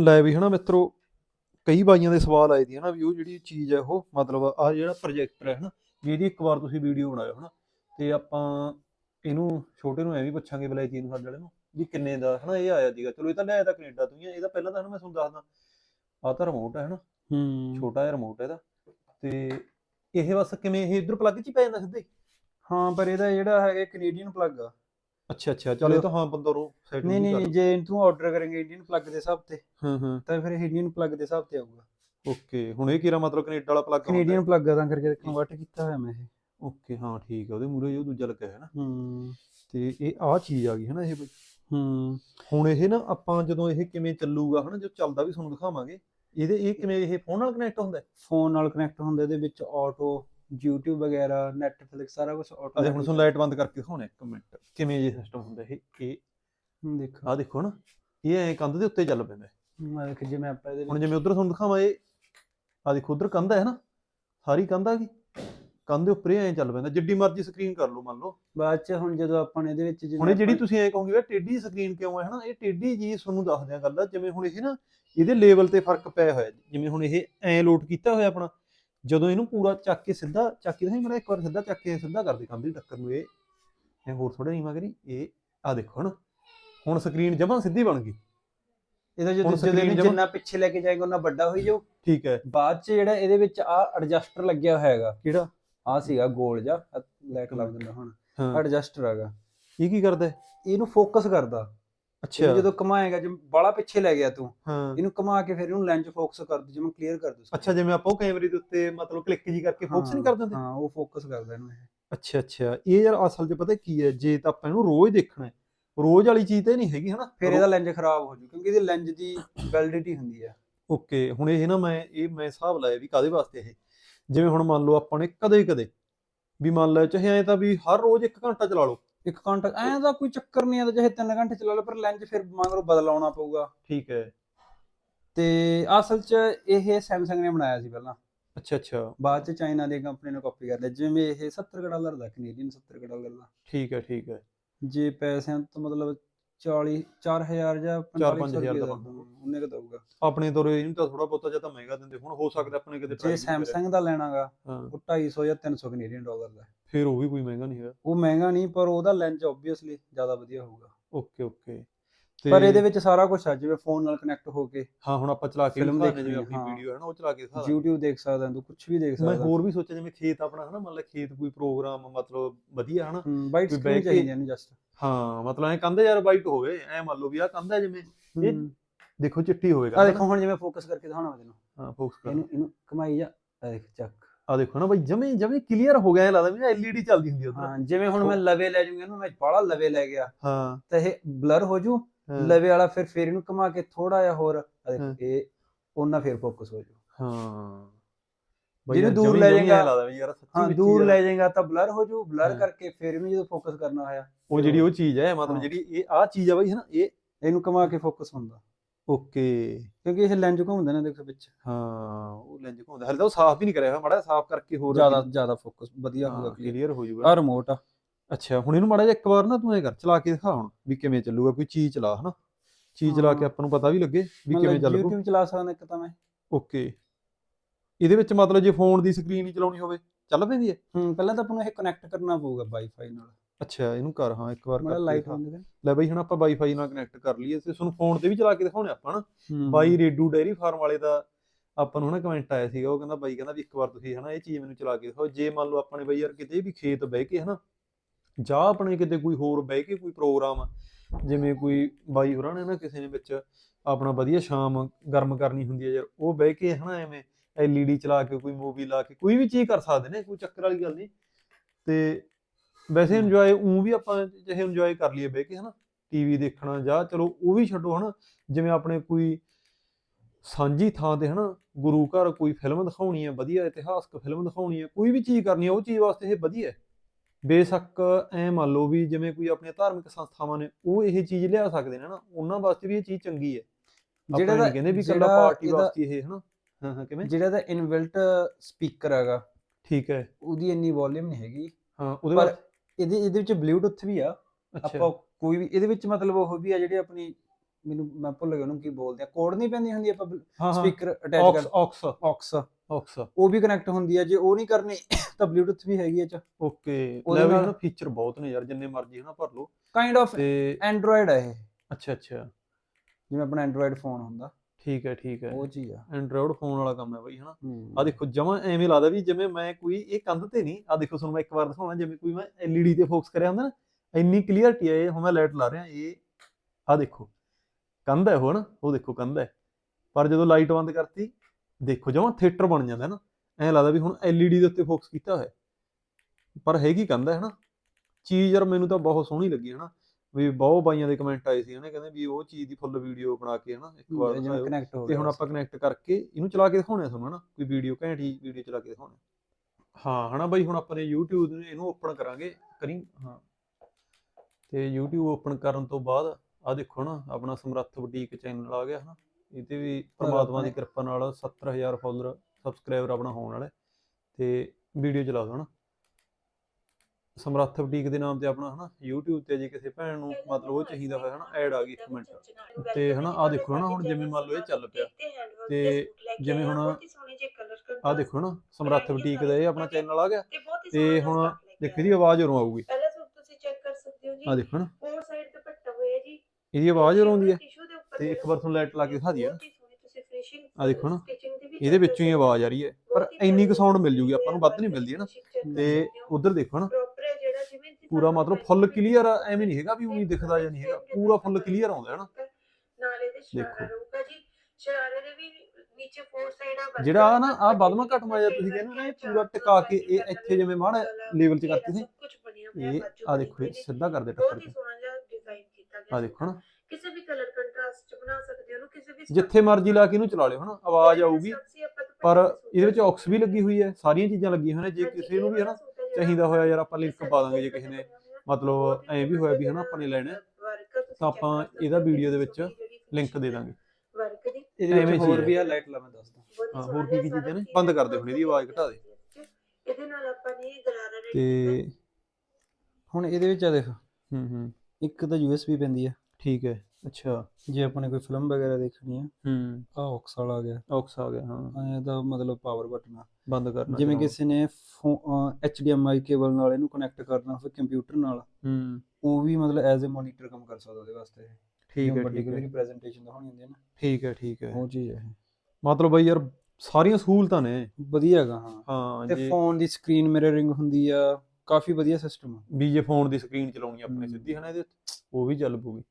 ਲੈ ਵੀ ਹਨਾ ਮਿੱਤਰੋ ਕਈ ਬਾਈਆਂ ਦੇ ਸਵਾਲ ਆਏ ਦੀ ਹਨਾ ਵੀ ਉਹ ਜਿਹੜੀ ਚੀਜ਼ ਹੈ ਉਹ ਮਤਲਬ ਆ ਜਿਹੜਾ ਪ੍ਰੋਜੈਕਟਰ ਹੈ ਹਨਾ ਵੀ ਇਹਦੀ ਇੱਕ ਵਾਰ ਤੁਸੀਂ ਵੀਡੀਓ ਬਣਾਇਓ ਹਨਾ। ਤੇ ਆਪਾਂ ਇਹਨੂੰ ਛੋਟੇ ਨੂੰ ਐ ਵੀ ਪੁੱਛਾਂਗੇ ਬਲੈਕੀ ਨੂੰ ਸਾਡੇ ਵਾਲੇ ਨੂੰ ਵੀ ਕਿੰਨੇ ਦਾ ਹਨਾ ਇਹ ਆਇਆ ਸੀਗਾ। ਚਲੋ ਇਹ ਤਾਂ ਲਿਆਇਆ ਤਾਂ ਕੈਨੇਡਾ ਤੋਂ ਹੀ ਆ ਇਹਦਾ ਪਹਿਲਾਂ ਤਾਂ ਹਨਾ ਮੈਂ ਤੁਹਾਨੂੰ ਦੱਸਦਾ ਆ ਤਾਂ ਰਿਮੋਟ ਹੈ ਹਨਾ। ਹੂੰ। ਛੋਟਾ ਜਿਹਾ ਰਿਮੋਟ ਹੈ ਇਹਦਾ। ਤੇ ਇਹ ਬਸ ਕਿਵੇਂ ਇਹ ਇਧਰ ਪਲੱਗ 'ਚ ਹੀ ਪੈ ਜਾਂਦਾ ਸਿੱਧਾ? ਹਾਂ ਪਰ ਇਹਦਾ ਜਿਹੜਾ ਹੈਗਾ ਕੈਨੇਡੀਅਨ ਪਲੱਗ ਆ। ਅੱਛਾ ਅੱਛਾ। ਚਲ ਇਹ ਤਾਂ ਹਾਂ ਬੰਦਾ ਰੋ ਸੈਟਿੰਗ ਨਹੀਂ ਨਹੀਂ ਜੇ ਤੂੰ ਆਰਡਰ ਕਰੇਂਗੇ ਇੰਡੀਅਨ ਪਲੱਗ ਦੇ ਹਿਸਾਬ ਤੇ ਹਾਂ ਹਾਂ। ਤਾਂ ਫਿਰ ਇਹ ਇੰਡੀਅਨ ਪਲੱਗ ਦੇ ਹਿਸਾਬ ਤੇ ਆਊਗਾ। ਓਕੇ ਹੁਣ ਇਹ ਕਿਹੜਾ ਮਤਲਬ ਕੈਨੇਡਾ ਵਾਲਾ ਪਲੱਗ ਕੈਨੇਡੀਅਨ ਪਲੱਗ ਆ ਤਾਂ ਕਰਕੇ ਕਨਵਰਟ ਕੀਤਾ ਹੋਇਆ ਮੈਂ ਇਹ। ਓਕੇ ਹਾਂ ਠੀਕ ਹੈ ਉਹਦੇ ਮੂਰੇ ਉਹ ਦੂਜਾ ਲੱਗਾ ਹੈ ਨਾ। ਹੂੰ। ਤੇ ਇਹ ਆਹ ਚੀਜ਼ ਆ ਗਈ ਹੈ ਨਾ ਇਹ ਬਈ ਹੂੰ। ਹੁਣ ਇਹ ਨਾ ਆਪਾਂ ਜਦੋਂ ਇਹ ਕਿਵੇਂ ਚੱਲੂਗਾ ਹਨਾ ਜੋ ਚੱਲਦਾ ਵੀ ਤੁਹਾਨੂੰ ਦਿਖਾਵਾਂਗੇ ਇਹਦੇ ਇਹ ਕਿਵੇਂ ਇਹ ਫੋਨ ਨਾਲ ਕਨੈਕਟ ਹੁੰਦਾ? ਫੋਨ ਨਾਲ ਕਨੈਕਟ ਹੁੰਦਾ ਇਹਦੇ ਵਿੱਚ ਆਟੋ YouTube ਵਗੈਰਾ Netflix ਸਾਰਾ ਕੁਝ ਆਟੋ ਅਜੇ ਹੁਣ ਤੁਹਾਨੂੰ ਲਾਈਟ ਬੰਦ ਕਰਕੇ ਦਿਖਾਉਣਾ ਇੱਕ ਮਿੰਟ। ਕਿਵੇਂ ਇਹ ਸਿਸਟਮ ਹੁੰਦਾ ਇਹ? ਇਹ ਦੇਖੋ। ਆਹ ਦੇਖੋ ਨਾ ਇਹ ਐ ਕੰਧ ਦੇ ਉੱਤੇ ਚੱਲ ਪੈਂਦਾ। ਮੈਂ ਦੇਖ ਜਿਵੇਂ ਆਪਾਂ ਇਹਦੇ ਹੁਣ ਜਿਵੇਂ ਉਧਰ ਤੁਹਾਨੂੰ ਦਿਖਾਵਾਂ ਇਹ ਆਹ ਦੇਖੋ ਉਧਰ ਕੰਧ ਹੈ ਨਾ ਸਾਰੀ ਕੰਧ ਆ ਗਈ। ਕੰਧ ਦੇ ਉੱਪਰ ਐ ਚੱਲ ਪੈਂਦਾ ਜਿੱਡੀ ਮਰਜ਼ੀ ਸਕਰੀਨ ਕਰ ਲਓ ਮੰਨ ਲਓ। ਬਾਅਦ ਚ ਹੁਣ ਜਦੋਂ ਆਪਾਂ ਇਹਦੇ ਵਿੱਚ ਜਿਵੇਂ ਹੁਣ ਜਿਹੜੀ ਤੁਸੀਂ ਐ ਕਹੋਗੇ ਵੀ ਟੇਢੀ ਸਕਰੀਨ ਕਿਉਂ ਹੈ ਹਨਾ ਇਹ ਟੇਢੀ ਜੀ ਤੁਹਾਨੂੰ ਦੱਸਦੇ ਆ ਗੱਲ ਆ, ਜਿਵੇਂ ਹੁਣ ਇਹ ਨਾ ਇਹਦੇ ਲੈਵਲ ਤੇ ਫ਼ਰਕ ਪਿਆ ਹੋਇਆ ਜਿਵੇਂ ਹੁਣ ਇਹ ਐ ਲੋਡ ਕੀਤਾ ਹੋਇਆ ਆਪਣਾ ਜਦੋਂ ਇਹਨੂੰ ਪੂਰਾ ਚੱਕ ਕੇ ਸਿੱਧਾ ਚੱਕ ਕੇ ਦਿਖਾਈ ਮੜਾ ਇੱਕ ਵਾਰ ਸਿੱਧਾ ਚੱਕ ਕੇ ਸਿੱਧਾ ਕਰਦੇ ਕੰਧ ਦੀ ਟੱਕਰ ਨੂੰ ਇਹ। ਐ ਹੋਰ ਥੋੜਾ ਨੀਵਾਂ ਕਰੀ ਇਹ ਆ ਦੇਖੋ ਹਨਾ। ਹੁਣ ਸਕਰੀਨ ਜਮਾਂ ਸਿੱਧੀ ਬਣ ਗਈ। ਇਹਦਾ ਹੁਣ ਜਦੋਂ ਜਦੋਂ ਜਿੰਨਾ ਪਿੱਛੇ ਲੈ ਕੇ ਜਾਏਗਾ ਉਹਨਾਂ ਵੱਡਾ ਹੋਈ ਜਾਊ। ਠੀਕ ਹੈ। ਬਾਅਦ ਚ ਜਿਹੜਾ ਇਹਦੇ ਵਿੱਚ ਆ ਐਡਜਸਟਰ ਲੱਗਿਆ ਹੋਇਆ ਹੈਗਾ। ਕਿਹੜਾ? ਆ ਸੀਗਾ ਗੋਲ ਜਾ ਲੈ ਕੇ ਲੱਗ ਦਿੰਦਾ ਹੁਣ। ਐਡਜਸਟਰ ਹੈਗਾ। ਇਹ ਕੀ ਕਰਦਾ? ਇਹਨੂੰ ਫੋਕਸ ਕਰਦਾ। ਅੱਛਾ। ਇਹਨੂੰ ਜਦੋਂ ਘਮਾਏਗਾ ਜਿਵੇਂ ਬਾਲਾ ਪਿੱਛੇ ਲੈ ਗਿਆ ਤੂੰ ਹਾਂ। ਇਹਨੂੰ ਘਮਾ ਕੇ ਫਿਰ ਇਹਨੂੰ ਲੈਂਜ ਫੋਕਸ ਕਰ ਦੂ ਜਿਵੇਂ ਕਲੀਅਰ ਕਰ ਦੂ ਅੱਛਾ ਜਿਵੇਂ ਆਪਾਂ ਉਹ ਕੈਮਰੇ ਦੇ ਉੱਤੇ ਮਤਲਬ ਕਲਿੱਕ ਜੀ ਕਰਕੇ ਫੋਕਸ ਨਹੀਂ ਕਰ ਦਿੰਦੇ? ਹਾਂ ਉਹ ਫੋਕਸ ਕਰਦਾ ਇਹਨੂੰ ਇਹ। ਅੱਛਾ ਅੱਛਾ। ਇਹ ਯਾਰ ਅਸਲ 'ਚ ਪਤਾ ਕੀ ਹੈ ਜੇ ਤਾਂ ਆਪਾਂ ਇਹਨੂੰ ਰੋਜ਼ ਦੇਖਣਾ ਹੈ ਰੋਜ਼ ਵਾਲੀ ਚੀਜ਼ ਤਾਂ ਇਹ ਨਹੀਂ ਹੈਗੀ ਹਨਾ? ਫਿਰ ਇਹਦਾ ਲੈਂਜ ਖਰਾਬ ਹੋ ਜੂ ਕਿਉਂਕਿ ਇਹਦੀ ਲੈਂਜ ਦੀ ਵੈਲਿਡਿਟੀ ਹੁੰਦੀ ਹੈ ਓਕੇ ਹੁਣ ਇਹ ਨਾ ਮੈਂ ਇਹ ਮੈਂ ਹਿਸਾਬ ਲਾਇਆ ਵੀ ਕਾਦੇ ਵਾਸਤੇ ਇਹ? ਜਿਵੇਂ ਹੁਣ ਮੰਨ ਲਓ ਆਪਾਂ ਨੇ ਕਦੇ ਕਦੇ ਵੀ ਮੰਨ ਲੈ ਚਾਹੇ ਐ ਤਾਂ ਵੀ ਹਰ ਰੋਜ਼ 1 ਘੰਟਾ ਚਲਾ ਲਓ। ਇੱਕ ਘੰਟਾ ਐਂ ਦਾ ਕੋਈ ਚੱਕਰ ਨਹੀਂ ਆਦਾ ਚਾਹੇ 3 ਘੰਟੇ ਚਲਾ ਲਓ ਪਰ ਲੈਂਜ ਫਿਰ ਮਗਰੋਂ ਬਦਲਾਉਣਾ ਪਊਗਾ। ਠੀਕ ਹੈ। ਤੇ ਅਸਲ 'ਚ ਇਹ ਸੈਮਸੰਗ ਨੇ ਬਣਾਇਆ ਸੀ ਪਹਿਲਾਂ। ਅੱਛਾ ਅੱਛਾ। ਬਾਅਦ 'ਚ ਚਾਈਨਾ ਦੀ ਕੰਪਨੀ ਨੇ ਕਾਪੀ ਕਰ ਲਿਆ। ਜਿਵੇਂ ਇਹ 70 ਕੁ ਡਾਲਰ ਦਾ ਕੈਨੇਡੀਅਨ 70 ਕੁ ਡਾਲਰ ਦਾ ਠੀਕ ਹੈ ਠੀਕ ਹੈ। ਜੇ ਪੈਸਿਆਂ ਤੋਂ ਮਤਲਬ 40 4000 ਜਾਂ ਚਾਰ 4500 ਪੰਜ ਹਜ਼ਾਰ ਰੁਪਏ ਦਾ ਦਾ ਉਹਨੇ ਕ ਦਊਗਾ। ਆਪਣੇ ਤੋਂ ਇਹਨੂੰ ਤਾਂ ਥੋੜਾ ਬਹੁਤਾ ਜਾਂ ਤਾਂ ਮਹਿੰਗਾ ਦਿੰਦੇ। ਹੁਣ ਹੋ ਸਕਦਾ ਆਪਣੇ ਕਿਤੇ ਜੇ। ਸੈਮਸੰਗ ਦਾ ਲੈਣਾਗਾ ਉਹ 250 ਜਾਂ 300 ਕੈਨੇਡੀਅਨ ਡਾਲਰ ਦਾ। ਫਿਰ ਉਹ ਵੀ ਕੋਈ ਮਹਿੰਗਾ ਨਹੀਂ ਹੈਗਾ। ਉਹ ਮਹਿੰਗਾ ਨਹੀਂ ਪਰ ਉਹਦਾ ਲੈਂਜ ਆਬਵੀਅਸਲੀ ਜ਼ਿਆਦਾ ਵਧੀਆ ਹੋਊਗਾ। Okay okay. ਪਰ ਇਹਦੇ ਵਿੱਚ ਸਾਰਾ ਕੁਝ ਆ ਜਿਵੇਂ ਫੋਨ ਨਾਲ ਕਨੈਕਟ ਹੋ ਕੇ ਹਾਂ ਹੁਣ ਆਪਾਂ ਚਲਾ ਕੇ Film ਦਿਖਾ ਦਿੰਦੇ ਦੇਖਣੀ ਜਿਵੇਂ ਹੈ, ਆਪਣੀ। ਵੀਡੀਓ ਹੈ ਨਾ ਉਹ ਚਲਾ ਕੇ ਦਾਂਗੇ। YouTube ਦੇਖ ਸਕਦਾ ਤੂੰ ਕੁਝ ਵੀ ਦੇਖ ਮੈਂ ਸਕਦਾ ਹੋਰ ਵੀ ਸੋਚਿਆ ਜਿਵੇਂ ਖੇਤ ਆਪਣਾ ਹਨਾ ਮੰਨ ਲੈ ਖੇਤ ਕੋਈ ਪ੍ਰੋਗਰਾਮ ਮਤਲਬ ਵਧੀਆ ਹਨਾ ਹੂੰ ਵਾਈਟ ਸਕਰੀਨ ਚਾਹੀਦੀ ਹੈ ਨਹੀਂ ਜਸਟ ਹਾਂ ਮਤਲਬ ਐ ਕੰਧ ਯਾਰ ਵਾਈਟ ਹੋਵੇ ਐ ਮੰਨ ਲਓ ਵੀ ਆ ਕੰਧ ਹੈ ਜਿਵੇਂ ਇਹ ਦੇਖੋ ਚਿੱਟੀ ਹੋਵੇਗਾ ਆ ਦੇਖੋ ਹੁਣ ਜਿਵੇਂ ਫੋਕਸ ਕਰਕੇ ਦਿਖਾਉਣਾ ਮੈਂ ਤੈਨੂੰ। ਹਾਂ ਫੋਕਸ ਕਰ। ਇਹਨੂੰ ਇਹਨੂੰ ਕਮਾਈ ਜਾ ਆ ਦੇਖ ਚੱਕ। ਆ ਦੇਖੋ ਨਾ ਬਾਈ ਜਮੇ ਜਮੇ ਕਲੀਅਰ ਹੋ ਗਿਆ ਇਹ ਲੱਗਦਾ ਵੀ ਐਲਈਡੀ ਚੱਲਦੀ ਹੁੰਦੀ ਉਧਰ। ਹਾਂ ਜਿਵੇਂ ਹੁਣ ਮੈਂ ਲਵੇ ਲੈ ਜੂੰਗਾ ਇਹਨੂੰ ਮੈਂ ਬਾਹਲਾ ਲਵੇ ਲੈ ਗਿਆ। ਹਾਂ। ਤਾਂ ਇਹ ਬਲਰ ਹੋ ਜੂ ਲਵੇ ਵਾਲਾ ਫਿਰ ਫਿਰ ਇਹਨੂੰ ਘੁਮਾ ਕੇ ਥੋੜਾ ਜਿਹਾ ਹੋਰ। ਇਹ ਉਹਨਾਂ ਫਿਰ ਫੋਕਸ ਹੋ ਜੂ ਹਾਂ। ਜਿਹਨੂੰ ਦੂਰ ਲੈ ਜਾਏਗਾ। ਲੱਗਦਾ ਵੀ ਯਾਰ ਸੱਚੀ ਹਾਂ ਵਿੱਚ ਦੂਰ ਲੈ ਜਾਏਗਾ ਤਾਂ ਬਲਰ ਹੋ ਜੂ ਬਲਰ। ਕਰਕੇ ਫਿਰ ਇਹਨੂੰ ਜਦੋਂ ਫੋਕਸ ਕਰਨਾ ਹੋਇਆ। ਉਹ ਜਿਹੜੀ ਉਹ ਚੀਜ਼ ਹੈ ਮਤਲਬ। ਜਿਹੜੀ ਇਹ ਆ ਚੀਜ਼ ਆ ਬਾਈ ਹੈ ਨਾ ਇਹ ਇਹਨੂੰ ਘੁਮਾ ਕੇ ਫੋਕਸ ਹੁੰਦਾ। ਓਕੇ। ਕਿਉਂਕਿ ਇਹ ਲੈਂਜ ਘੁੰਮਦਾ ਨਾ ਦੇਖੋ ਵਿੱਚ। ਹਾਂ ਉਹ ਲੈਂਜ ਘੁੰਮਦਾ। ਹਲੇ ਤਾਂ ਉਹ ਸਾਫ਼ ਵੀ ਨਹੀਂ ਕਰਿਆ ਹੋਇਆ ਮਾੜਾ ਸਾਫ਼ ਕਰਕੇ ਹੋਰ ਜ਼ਿਆਦਾ ਜ਼ਿਆਦਾ ਫੋਕਸ ਵਧੀਆ ਹੋਊਗਾ ਕਲੀਅਰ ਕਲੀਅਰ ਹੋ ਜਾਊਗਾ। ਆ ਰਿਮੋਟ ਆ। ਅੱਛਾ ਹੁਣ ਇਹਨੂੰ ਮਾੜਾ ਜਿਹਾ ਇੱਕ ਵਾਰ ਨਾ ਤੂੰ ਐ ਕਰ ਚਲਾ ਕੇ ਦਿਖਾ ਹੁਣ ਵੀ ਕਿਵੇਂ ਚੱਲੂਗਾ ਕੋਈ ਚੀਜ਼ ਚਲਾ ਹਨਾ? ਚੀਜ਼ ਚਲਾ ਕੇ। ਆਪਾਂ ਨੂੰ ਪਤਾ ਵੀ ਲੱਗੇ ਵੀ ਕਿਵੇਂ ਚੱਲੂ YouTube ਚਲਾ ਸਕਦਾ ਇੱਕ ਤਾਂ ਮੈਂ। ਓਕੇ। ਇਹਦੇ ਵਿੱਚ ਮਤਲਬ ਜੇ ਫੋਨ ਦੀ ਸਕਰੀਨ ਹੀ ਚਲਾਉਣੀ ਹੋਵੇ ਚੱਲ ਪੈਂਦੀ ਹੈ? ਹੂੰ ਪਹਿਲਾਂ ਤਾਂ ਆਪਾਂ ਨੂੰ ਇਹ ਕਨੈਕਟ ਕਰਨਾ ਪਊਗਾ ਵਾਈਫਾਈ ਨਾਲ। ਅੱਛਾ ਇਹਨੂੰ ਕਰ ਹਾਂ ਇੱਕ ਵਾਰ ਕਰਕੇ ਲਾਈਟ ਲੈ ਬਈ ਹੁਣ ਆਪਾਂ ਵਾਈਫਾਈ ਨਾਲ ਕਨੈਕਟ ਕਰ ਲਈਏ ਤੇ ਤੁਹਾਨੂੰ ਫੋਨ ਤੇ ਵੀ ਚਲਾ ਕੇ ਦਿਖਾਉਣੇ ਆਪਾਂ ਨਾ ਬਾਈ ਰੇਡੂ ਡੈਰੀ ਫਾਰਮ ਵਾਲੇ ਦਾ ਆਪਾਂ ਨੂੰ ਹਨਾ ਕਮੈਂਟ ਆਇਆ ਸੀਗਾ ਉਹ ਕਹਿੰਦਾ ਬਾਈ ਕਹਿੰਦਾ ਵੀ ਇੱਕ ਵਾਰ ਤੁਸੀਂ ਹਨਾ ਇਹ ਚੀਜ਼ ਮੈਨੂੰ ਚਲਾ ਕੇ ਦਿਖਾਓ। ਜੇ ਮੰਨ ਲਓ ਆਪਾਂ ਨੇ ਬਾਈ ਯਾਰ ਕਿਤੇ ਵੀ ਖੇਤ ਬਹਿ ਕੇ ਹਨਾ ਜਾਂ ਆਪਣੇ ਕਿਤੇ ਕੋਈ ਹੋਰ ਬਹਿ ਕੇ ਕੋਈ ਪ੍ਰੋਗਰਾਮ, ਜਿਵੇਂ ਕੋਈ ਬਾਈ ਹੋਰਾਂ ਨੇ ਨਾ ਕਿਸੇ ਨੇ ਵਿੱਚ ਆਪਣਾ ਵਧੀਆ ਸ਼ਾਮ ਗਰਮ ਕਰਨੀ ਹੁੰਦੀ ਹੈ ਯਾਰ, ਉਹ ਬਹਿ ਕੇ ਹਨਾ ਐਵੇਂ ਐਲਈਡੀ ਚਲਾ ਕੇ, ਕੋਈ ਮੂਵੀ ਲਾ ਕੇ, ਕੋਈ ਵੀ ਚੀਜ਼ ਕਰ ਸਕਦੇ ਨੇ, ਕੋਈ ਚੱਕਰ ਵਾਲੀ ਗੱਲ ਨਹੀਂ। ਤੇ ਵੈਸੇ ਇੰਜੋਏ ਉਂ ਵੀ ਆਪਾਂ ਚਾਹੇ ਇੰਜੋਏ ਕਰ ਲਈਏ ਬਹਿ ਕੇ ਹਨਾ ਟੀਵੀ ਦੇਖਣਾ ਜਾਂ ਚਲੋ ਉਹ ਵੀ ਛੱਡੋ ਹਨਾ, ਜਿਵੇਂ ਆਪਣੇ ਕੋਈ ਸਾਂਝੀ ਥਾਂ ਤੇ ਹਨਾ, ਗੁਰੂ ਘਰ ਕੋਈ ਫਿਲਮ ਦਿਖਾਉਣੀ ਹੈ, ਵਧੀਆ ਇਤਿਹਾਸਕ ਫਿਲਮ ਦਿਖਾਉਣੀ ਹੈ, ਕੋਈ ਵੀ ਚੀਜ਼ ਕਰਨੀ ਹੈ, ਉਹ ਚੀਜ਼ ਵਾਸਤੇ ਇਹ ਵਧੀਆ ਹੈ। ਬੇਸ਼ੱਕ ਐ ਮੰਨ ਲਓ ਵੀ ਜਿਵੇਂ ਕੋਈ ਆਪਣੀਆਂ ਧਾਰਮਿਕ ਸੰਸਥਾਵਾਂ ਨੇ ਉਹ ਇਹ ਚੀਜ਼ ਲਿਆ ਸਕਦੇ ਨੇ ਹਨਾ ਉਹਨਾਂ ਵਾਸਤੇ ਵੀ ਇਹ ਚੀਜ਼ ਚੰਗੀ ਹੈ। ਜਿਹੜਾ ਦਾ ਕਹਿੰਦੇ ਵੀ ਜਿਹੜਾ ਪਾਰਟੀ ਵਾਸਤੇ ਇਹ ਹਨਾ? ਹਾਂ ਹਾਂ ਕਿਵੇਂ? ਜਿਹੜਾ ਦਾ ਇਨਬਿਲਟ ਸਪੀਕਰ ਹੈਗਾ ਠੀਕ ਹੈ। ਉਹਦੀ ਇੰਨੀ ਵੋਲਿਊਮ ਨਹੀਂ ਹੈਗੀ। ਹਾਂ ਉਹਦੇ ਪਰ ਇਹਦੇ ਇਹਦੇ ਵਿੱਚ ਬਲੂਟੁੱਥ ਵੀ ਆ। ਆਪਾਂ ਕੋਈ ਵੀ ਇਹਦੇ ਵਿੱਚ ਮਤਲਬ ਉਹ ਵੀ ਆ ਜਿਹੜੀ ਆਪਣੀ ਮੈਨੂੰ ਮੈਂ ਭੁੱਲ ਗਿਆ ਉਹਨੂੰ ਕੀ ਬੋਲਦੇ ਆ। ਕੋਡ ਨਹੀਂ ਪੈਂਦੀ ਹੁੰਦੀ ਆਪਾਂ ਸਪੀਕਰ ਅਟੈਚ ਕਰ ਔਕਸ ਆਕਸ ਔਕਸ ਉਹ ਵੀ ਕਨੈਕਟ ਹੁੰਦੀ ਹੈ ਜੇ ਉਹ ਨਹੀਂ ਕਰਨੀ ਤਾਂ ਬਲੂਟੁੱਥ ਵੀ ਹੈਗੀ ਹੈ ਚ। ਓਕੇ ਉਹਦੇ ਲੈ ਵੀ ਨਾਲ- ਫੀਚਰ ਬਹੁਤ ਨੇ ਯਾਰ ਜਿੰਨੇ ਮਰਜ਼ੀ ਹਨਾ ਭਰ ਲਓ। ਕਾਈਂਡ ਆਫ ਤੇ ਐਂਡਰੋਇਡ ਹੈ ਇਹ। ਅੱਛਾ ਅੱਛਾ। ਜਿਵੇਂ ਆਪਣਾ ਐਂਡਰੋਇਡ ਫੋਨ ਹੁੰਦਾ। ਠੀਕ ਹੈ ਠੀਕ ਹੈ। ਉਹ ਚੀਜ਼ ਆ। ਐਂਡਰੋਇਡ ਫੋਨ ਵਾਲਾ ਕੰਮ ਹੈ ਬਈ ਹਨਾ। ਹੂੰ। ਆ ਦੇਖੋ ਜਮਾ ਐਵੇਂ ਲੱਗਦਾ ਵੀ ਜਿਵੇਂ ਮੈਂ ਕੋਈ ਇਹ ਕੰਧ ਤੇ ਨਹੀਂ ਆ ਦੇਖੋ ਤੁਹਾਨੂੰ ਮੈਂ ਇੱਕ ਵਾਰ ਦਿਖਾਉਣਾ ਜਿਵੇਂ ਕੋਈ ਮੈਂ LED ਤੇ ਫੋਕਸ ਕਰਿਆ ਹੁੰਦਾ ਨਾ ਇੰਨੀ ਕਲੀਅਰਟੀ ਹੈ ਇਹ ਹੁਣ ਮੈਂ ਲਾਈਟ ਲਾ ਰਿਹਾ ਇਹ ਆ ਦੇਖੋ ਕੰਧ ਹੈ ਉਹ ਨਾ ਉਹ ਦੇਖੋ ਕੰਧ ਹੈ। ਪਰ ਜਦੋਂ ਲਾਈਟ ਬੰਦ ਕਰਤੀ ਦੇਖੋ ਜਮਾ ਥੀਏਟਰ ਬਣ ਜਾਂਦਾ ਨਾ ਐਂ ਲੱਗਦਾ ਵੀ ਹੁਣ LED ਦੇ ਉੱਤੇ ਫੋਕਸ ਕੀਤਾ ਹੋਇਆ। ਪਰ ਹੈਗੀ ਕੰਧ ਹੈ ਹਨਾ? ਚੀਜ਼ ਯਾਰ ਮੈਨੂੰ ਤਾਂ ਬਹੁਤ ਸੋਹਣੀ ਲੱਗੀ ਹਨਾ? ਵੀ ਬਹੁਤ ਬਾਈਆਂ ਦੇ ਕਮੈਂਟ ਆਏ ਸੀ ਹਨਾ? ਕਹਿੰਦੇ ਵੀ ਉਹ ਚੀਜ਼ ਦੀ ਫੁੱਲ ਵੀਡੀਓ ਬਣਾ ਕੇ ਹਨਾ? ਇੱਕ ਵਾਰ ਹੋ ਤੇ ਹੁਣ ਆਪਾਂ ਕਨੈਕਟ ਕਰਕੇ ਇਹਨੂੰ ਚਲਾ ਕੇ ਦਿਖਾਉਣੇ ਆ ਤੁਹਾਨੂੰ ਹਨਾ? ਕੋਈ ਵੀਡੀਓ ਘੈਂਟ ਹੀ ਵੀਡੀਓ ਚਲਾ ਕੇ ਦਿਖਾਉਣੇ। ਹਾਂ ਹਨਾ ਬਾਈ? ਹੁਣ ਆਪਾਂ ਨੇ YouTube ਨੂੰ ਇਹਨੂੰ ਓਪਨ ਕਰਾਂਗੇ ਕਰੀ? ਹਾਂ। ਤੇ YouTube ਓਪਨ ਕਰਨ ਤੋਂ ਬਾਅਦ ਆ ਦੇਖੋ ਨਾ ਆਪਣਾ ਸਮਰੱਥ ਬੁਟੀਕ ਚੈਨਲ ਆ ਗਿਆ ਹਨਾ? ਇਹ ਤੇ ਵੀ ਪ੍ਰਮਾਤਮਾ ਦੀ ਕਿਰਪਾ ਨਾਲ 70000 ਫਾਲੋਅਰ ਸਬਸਕ੍ਰਾਈਬਰ ਆਪਣਾ ਹੋਣ ਵਾਲਾ ਤੇ ਵੀਡੀਓ ਚਲਾ ਦੋ ਹਨਾ। ਸਮਰੱਥ ਬੁਟੀਕ ਦੇ ਨਾਮ ਤੇ ਆਪਣਾ ਹਨਾ YouTube ਤੇ ਜੇ ਕਿਸੇ ਭੈਣ ਨੂੰ ਮਤਲਬ ਉਹ ਚਾਹੀਦਾ ਹੋਇਆ ਹਨਾ ਐਡ ਆ ਗਈ ਇੱਕ ਮਿੰਟ। ਤੇ ਹਨਾ ਆ ਦੇਖੋ ਹਨਾ ਹੁਣ ਜਿਵੇਂ ਮੰਨ ਲਓ ਇਹ ਚੱਲ ਪਿਆ। ਤੇ ਜਿਵੇਂ ਹੁਣ ਆ ਦੇਖੋ ਨਾ ਸਮਰੱਥ ਬੁਟੀਕ ਦਾ ਇਹ ਆਪਣਾ ਚੈਨਲ ਆ ਗਿਆ। ਤੇ ਹੁਣ ਦੇਖੋ ਇਹਦੀ ਆਵਾਜ਼ ਉਰੋਂ ਆਊਗੀ। ਪਹਿਲਾ ਤੁਸੀਂ ਚੈੱਕ ਕਰ ਸਕਦੇ ਹੋ ਜੀ। ਆ ਦੇਖੋ ਨਾ। ਫੋਰ ਸਾਈਡ ਦੁਪੱਟਾ ਹੋਇਆ ਜੀ। ਇਹਦੀ ਆਵਾਜ਼ ਉਰੋਂ ਆਉਂਦੀ ਹੈ। ਦੇ ਤੇ ਇੱਕ ਵਾਰ ਤੁਹਾਨੂੰ ਲਾਈਟ ਲਾ ਕੇ ਦਿਖਾ ਦਈਏ ਆ ਦੇਖੋ ਨਾ, ਇਹਦੇ ਵਿੱਚੋਂ ਹੀ ਆਵਾਜ਼ ਆ ਰਹੀ ਹੈ ਪਰ ਇੰਨੀ ਕੁ ਸਾਊਂਡ ਮਿਲ ਜੂਗੀ ਆਪਾਂ ਨੂੰ ਵੱਧ ਨਹੀਂ ਮਿਲਦੀ ਹੈ ਨਾ। ਤੇ। ਉਧਰ ਦੇਖੋ ਨਾ ਪੂਰਾ ਮਤਲਬ ਫੁੱਲ ਕਲੀਅਰ ਆ ਐਵੇਂ ਨਹੀਂ ਹੈਗਾ ਵੀ ਉਹੀ ਦਿਖਦਾ ਜਾਂ ਨਹੀਂ ਹੈਗਾ ਪੂਰਾ ਫੁੱਲ ਕਲੀਅਰ ਆਉਂਦਾ ਹੈ ਨਾ। ਨਾਲੇ ਦੇ ਸ਼ਰਾਰਾ ਦੇਖੋ। ਰਹੂਗਾ ਜੀ। ਸ਼ਰਾਰੇ ਦੇ ਵੀ ਨੀਚੇ ਫੋਰ ਸਾਈਡ ਆ ਜਿਹੜਾ ਆ ਨਾ ਆ ਬਦਮਾ ਘਟ ਮਾਇਆ ਤੁਸੀਂ ਕਹਿੰਦੇ ਨਾ ਇਹ ਪੂਰਾ ਟਿਕਾ ਕੇ ਇਹ ਇੱਥੇ ਜਿਵੇਂ ਮਾੜਾ ਲੈਵਲ 'ਚ ਕਰਤੀ ਸੀ। ਇਹ ਆ ਦੇਖੋ ਇਹ ਸਿੱਧਾ ਕਰਦੇ ਟੱਕਰ ਗਿਆ ਆ ਦੇਖੋ ਨਾ। ਕਿਸੇ ਵੀ ਕਲਰ ਕੰਟਰਾਸਟ ਚ ਬਣਾ ਸਕਦੇ ਹੋ ਉਹਨੂੰ ਕਿਸੇ ਵੀ ਜਿੱਥੇ ਮਰਜ਼ੀ ਲਾ ਕੇ ਇਹਨੂੰ ਚਲਾ ਲਿਓ ਹਨਾ? ਆਵਾਜ਼ ਆਊਗੀ। ਪਰ ਇਹਦੇ ਵਿੱਚ ਆਕਸ ਵੀ ਲੱਗੀ ਹੋਈ ਹੈ ਸਾਰੀਆਂ ਚੀਜ਼ਾਂ ਲੱਗੀਆਂ ਹੋਈਆਂ ਨੇ ਜੇ ਕਿਸੇ ਨੂੰ ਵੀ ਹਨਾ ਚਾਹੀਦਾ ਹੋਇਆ ਯਾਰ ਆਪਾਂ ਲਿੰਕ ਪਾ ਦਾਂਗੇ ਜੇ ਕਿਸੇ ਨੇ। ਮਤਲਬ ਐਂ ਵੀ ਹੋਇਆ ਵੀ ਹਨਾ ਆਪਾਂ ਨੇ ਲੈਣਾ ਤਾਂ ਆਪਾਂ ਇਹਦਾ ਵੀਡੀਓ ਦੇ ਵਿੱਚ ਲਿੰਕ ਦੇ ਦਾਂਗੇ। ਵਰਕ ਦੀ। ਇਹਦੇ ਐਵੇਂ ਵਿੱਚ ਚੀਜ਼ ਹੋਰ। ਵੀ ਆ ਲਾਈਟ ਲਾ ਮੈਂ ਦੱਸਦਾ। ਹੀ ਹੋਰ ਕੀ ਕੀ ਚੀਜ਼ਾਂ ਨੇ? ਬੰਦ ਕਰ ਦੇ ਹੁਣ ਇਹਦੀ ਆਵਾਜ਼ ਘਟਾ ਦੇ। ਇਹਦੇ ਨਾਲ ਆਪਾਂ ਨੇ ਗਰਾਰਾ ready ਤੇ ਹੁਣ ਇਹਦੇ ਵਿੱਚ ਆ ਦੇਖ। ਹੂੰ ਹੂੰ। ਇੱਕ ਤਾਂ USB ਪੈਂਦੀ ਆ। ਠੀਕ ਹੈ। ਅੱਛਾ ਜੇ ਆਪਾਂ ਨੇ ਕੋਈ ਫਿਲਮ ਵਗੈਰਾ ਦੇਖਣੀ ਆ ਹੂੰ। ਆ ਆਕਸ ਵਾਲਾ ਆ ਗਿਆ। ਆਕਸ ਆ ਗਿਆ ਹਾਂ। ਇਹਦਾ ਮਤਲਬ ਪਾਵਰ ਬਟਨ ਆ। ਬੰਦ ਕਰਨਾ ਜਿਵੇਂ। ਕਿਸੇ ਨੇ HDMI ਕੇਬਲ ਨਾਲ ਇਹਨੂੰ ਕਨੈਕਟ ਕਰਨਾ ਹੋਵੇ ਕੰਪਿਊਟਰ ਨਾਲ ਹੂੰ। ਉਹ ਵੀ ਮਤਲਬ ਐਜ਼ ਅ ਮੋਨੀਟਰ ਕੰਮ ਕਰ ਸਕਦਾ ਉਹਦੇ ਵਾਸਤੇ। ਠੀਕ ਹੈ ਠੀਕ ਹੈ। ਪ੍ਰੈਜੈਂਟੇਸ਼ਨ ਦਿਖਾਉਣੀ ਹੁੰਦੀ ਹੈ ਨਾ। ਠੀਕ ਹੈ ਠੀਕ ਹੈ। ਉਹ ਚੀਜ਼ ਹੈ ਮਤਲਬ ਬਈ ਯਾਰ ਸਾਰੀਆਂ ਸਹੂਲਤਾਂ ਨੇ। ਵਧੀਆ ਹੈਗਾ ਹਾਂ। ਹਾਂ ਤੇ ਫੋਨ ਦੀ ਸਕਰੀਨ ਮਿਰਰਿੰਗ ਹੁੰਦੀ ਆ ਕਾਫੀ ਵਧੀਆ ਸਿਸਟਮ ਆ। ਵੀ ਜੇ ਫੋਨ ਦੀ ਸਕਰੀਨ ਚਲਾਉਣੀ ਆਪਣੇ ਹੂੰ। ਸਿੱਧੀ ਹਨਾ ਇਹਦੇ ਉਹ ਵੀ ਚੱਲ ਪੂਗੀ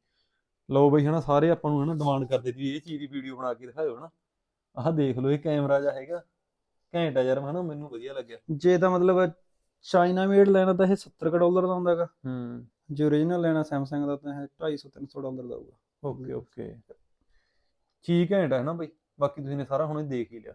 ਲਓ ਬਈ ਹਨਾ ਸਾਰੇ ਆਪਾਂ ਨੂੰ ਹਨਾ ਡਿਮਾਂਡ ਕਰਦੇ ਸੀ ਇਹ ਚੀਜ਼ ਦੀ ਵੀਡੀਓ ਬਣਾ ਕੇ ਦਿਖਾਇਓ ਹਨਾ। ਆਹ ਦੇਖ ਲਓ ਇਹ ਕੈਮਰਾ ਜਿਹਾ ਹੈਗਾ। ਘੈਂਟ ਆ ਯਾਰ ਹਨਾ ਮੈਨੂੰ ਵਧੀਆ ਲੱਗਿਆ। ਜੇ ਤਾਂ ਮਤਲਬ ਚਾਈਨਾ ਮੇਡ ਲੈਣਾ ਤਾਂ ਇਹ 70 ਕੁ ਡਾਲਰ ਦਾ ਹੁੰਦਾ ਹੈਗਾ ਹੂੰ। ਜੇ ਓਰੀਜਨਲ ਲੈਣਾ ਸੈਮਸੰਗ ਦਾ ਤਾਂ ਇਹ 250 300 ਡਾਲਰ ਦਾ ਹੋਊਗਾ। Okay okay. ਚੀਜ਼ ਘੈਂਟ ਹੈ ਨਾ ਬਈ। ਬਾਕੀ ਤੁਸੀਂ ਨੇ ਸਾਰਾ ਹੁਣੇ ਦੇਖ ਹੀ ਲਿਆ।